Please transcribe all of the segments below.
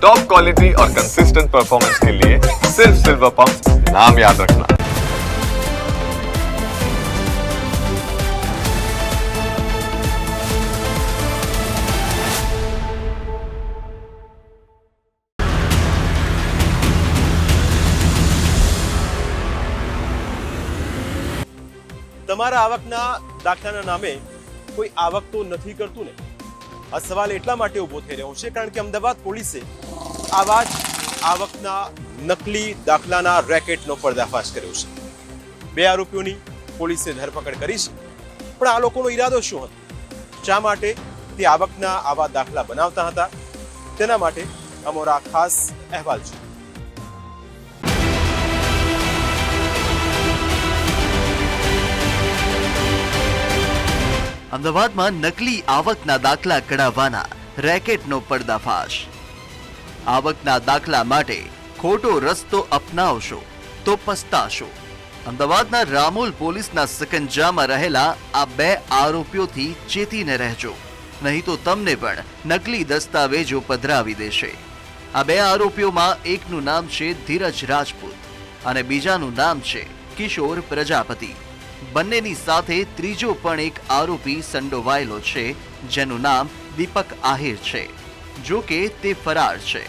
Top quality और consistent performance के लिए सिर्फ सिल्वर पंप नाम याद रखना તમારા આવકના દાખલાના નામે કોઈ આવક તો નથી કરતું ને આ સવાલ એટલા માટે ઊભો થઈ રહ્યો છે કારણ કે અમદાવાદ પોલીસે આવા જ આવકના નકલી દાખલાના રેકેટનો પર્દાફાશ કર્યો છે. બે આરોપીઓની પોલીસે ધરપકડ કરી છે. પણ આ લોકોનો ઈરાદો શું હતો? શા માટે તે આવકના આવા દાખલા બનાવતા હતા? તેના માટે અમારો ખાસ અહેવાલ છે. અમદાવાદમાં નકલી આવકના દાખલા કઢાવવાના રેકેટનો પર્દાફાશ. આવકના દાખલા માટે ખોટો રસ્તો અપનાવશો તો પસ્તાશો. અમદાવાદના રામોલ પોલીસના સકંજામાં રહેલા આ બે આરોપીઓથી ચેતીને રહેજો. નહીં તો તમને પણ નકલી દસ્તાવેજો પધરાવી દેશે. આ બે આરોપીઓમાં એકનું નામ છે ધીરજ રાજપૂત અને બીજાનું નામ છે કિશોર પ્રજાપતિ. બંનેની સાથે ત્રીજો પણ એક આરોપી સંડોવાયેલો છે, જેનું નામ દીપક આહિર છે. જો કે તે ફરાર છે.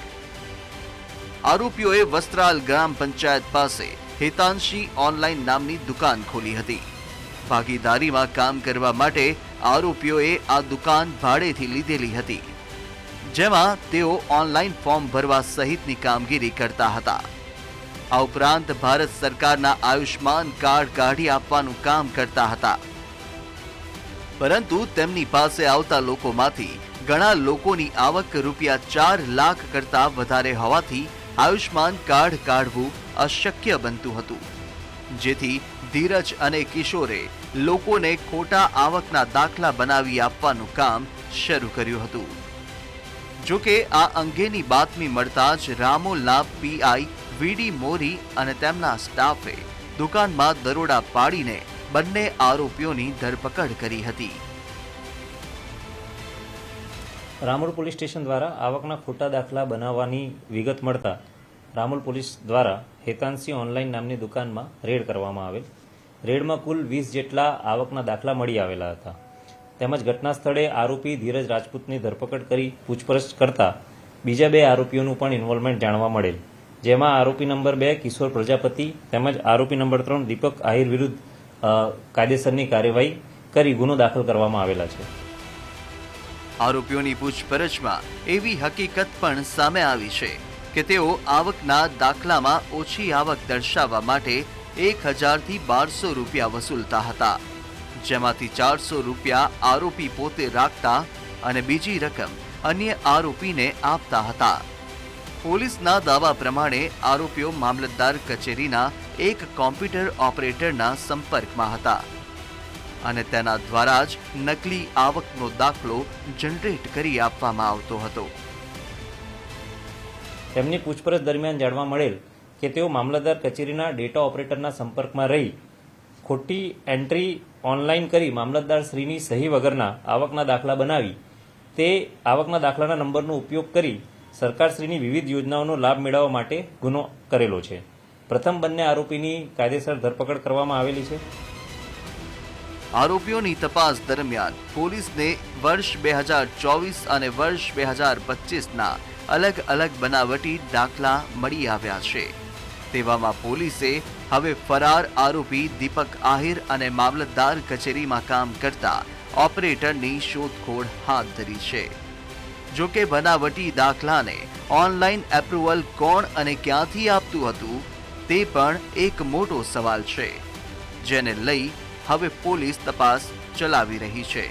આરોપીઓએ વસ્ત્રાલ ગ્રામ પંચાયત પાસે હેતાંશી ઓનલાઈન નામની દુકાન ખોલી હતી. ભાગીદારીમાં કામ કરવા માટે આરોપીઓએ આ દુકાન ભાડેથી લીધેલી હતી. જેમાં તેઓ ઓનલાઈન ફોર્મ ભરવા સહિતની કામગીરી કરતા હતા. આ ઉપરાંત ભારત સરકારના આયુષ્માન કાર્ડ કાઢી આપવાનું કામ કરતા હતા. પરંતુ તેમની પાસે આવતા લોકોમાંથી ઘણા લોકોની આવક રૂપિયા ચાર લાખ કરતા વધારે હોવાથી આયુષ્માન કાર્ડ કાઢવું અશક્ય બનતું હતું. જેથી ધીરજ અને કિશોરે લોકોને ખોટા આવકના દાખલા બનાવી આપવાનું કામ શરૂ કર્યું હતું. જો કે આ અંગેની બાતમી મળતા જ રામોલના પીઆઈ વીડી મોરી અને તેમના સ્ટાફે દુકાનમાં દરોડા પાડીને બંને આરોપીઓની ધરપકડ કરી હતી. રામોલ પોલીસ સ્ટેશન દ્વારા આવકના ખોટા દાખલા બનાવવાની વિગત મળતા રામોલ પોલીસ દ્વારા હેતાંશી ઓનલાઈન નામની દુકાનમાં રેડ કરવામાં આવેલ. રેડમાં કુલ વીસ જેટલા આવકના દાખલા મળી આવેલા હતા. તેમજ ઘટના સ્થળે આરોપી ધીરજ રાજપૂતની ધરપકડ કરી પૂછપરછ કરતા બીજા બે આરોપીઓનું પણ ઇન્વોલ્વમેન્ટ જાણવા મળેલ. જેમાં આરોપી નંબર બે કિશોર પ્રજાપતિ તેમજ આરોપી નંબર ત્રણ દીપક આહિર વિરુદ્ધ કાયદેસરની કાર્યવાહી કરી ગુનો દાખલ કરવામાં આવેલા છે. આરોપીઓની પૂછપરછમાં એવી હકીકત પણ સામે આવી છે કે તેઓ આવકના દાખલામાં ઓછી આવક દર્શાવવા માટે એક હજારથી બારસો રૂપિયા વસૂલતા હતા, જેમાંથી ચારસો રૂપિયા આરોપી પોતે રાખતા અને બીજી રકમ અન્ય આરોપીને આપતા હતા. પોલીસના દાવા પ્રમાણે આરોપીઓ મામલતદાર કચેરીના એક કોમ્પ્યુટર ઓપરેટરના સંપર્કમાં હતા. અને તેના દ્વારા જ નકલી આવકનો દાખલો જનરેટ કરી આપવામાં આવતો હતો. તેમની પૂછપરછ દરમિયાન જાણવા મળેલ કે તેઓ મામલતદાર કચેરીના ડેટા ઓપરેટરના સંપર્કમાં રહી ખોટી એન્ટ્રી ઓનલાઈન કરી મામલતદાર શ્રીની સહી વગરના આવકના દાખલા બનાવી તે આવકના દાખલાના નંબરનો ઉપયોગ કરી સરકારશ્રીની વિવિધ યોજનાઓનો લાભ મેળવવા માટે ગુનો કરેલો છે. પ્રથમ બંને આરોપીની કાયદેસર ધરપકડ કરવામાં આવેલી છે. આરોપીઓની તપાસ દરમિયાન પોલીસને વર્ષ બે હજાર ચોવીસ અને વર્ષ બે હજાર પચીસના અલગ અલગ બનાવટી દાખલા મળી આવ્યા છે. તેવામાં પોલીસે હવે ફરાર આરોપી દીપક આહિર અને મામલતદાર કચેરીમાં કામ કરતા ઓપરેટરની શોધખોળ હાથ ધરી છે. જો કે બનાવટી દાખલાને ઓનલાઈન એપ્રુવલ કોણ અને ક્યાંથી આપતું હતું તે પણ એક મોટો સવાલ છે. જેને લઈ હવે પોલીસ તપાસ ચલાવી રહી છે.